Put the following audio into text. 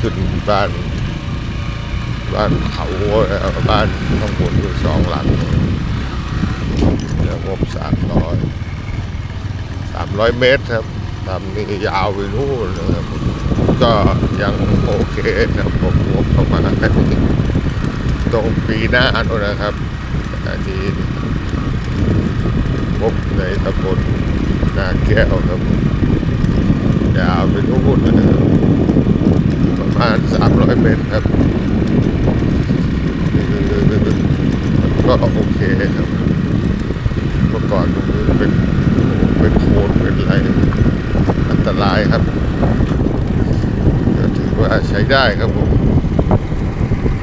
ขึ้นบ้านบ้านเขาบ้านข้างบนอยู่สองหลังเดี๋ยวงบสามร้อยสามร้อยเมตรครับทำนี่ยาวไปนู่นนะครับก็ยังโอเคครับผมงบประมาณตรงปีหน้าโน่นนะครับอันนี้งบในตำบลนา แก้วครับยาวไปนู่นนะครับประมาณสามร้อยเมตรครับก็โอเคครับเมื่อก่อนเป็นเป็นโคนเป็นอะไรอันตรายครับก็ถือว่าใช้ได้ครับผม